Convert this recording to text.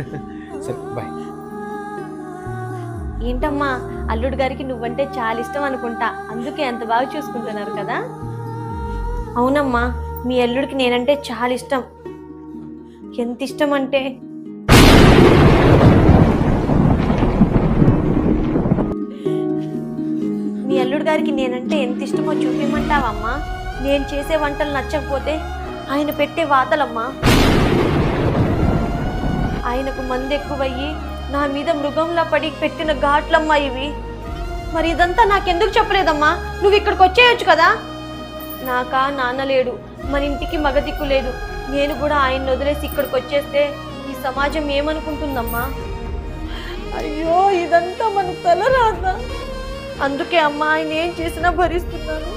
సరే బాయ్ ఏంటమ్మా అల్లుడు గారికి నువ్వంటే చాలా ఇష్టం అనుకుంటా. అందుకే అంత బాగా చూసుకుంటున్నారు కదా? అవునమ్మా మీ అల్లుడికి నేనంటే చాలా ఇష్టం. ఎంత ఇష్టం అంటే? మీ అల్లుడు గారికి నేనంటే ఎంత ఇష్టమో చూపించమంటావమ్మా నేను చేసే వంటలు నచ్చకపోతే ఆయన పెట్టే వాతలమ్మా. ఆయనకు మంది ఎక్కువయ్యి నా మీద మృగంలా పడి పెట్టిన ఘాట్లమ్మా ఇవి. మరి ఇదంతా నాకెందుకు చెప్పలేదమ్మా? నువ్వు ఇక్కడికి వచ్చేయొచ్చు కదా? నాకా నాన్న లేడు మన ఇంటికి మగ దిక్కు లేదు. నేను కూడా ఆయన వదిలేసి ఇక్కడికి వచ్చేస్తే ఈ సమాజం ఏమనుకుంటుందమ్మా? అయ్యో ఇదంతా మన తల రాదా? అందుకే అమ్మా ఆయన ఏం చేసినా భరిస్తున్నాను.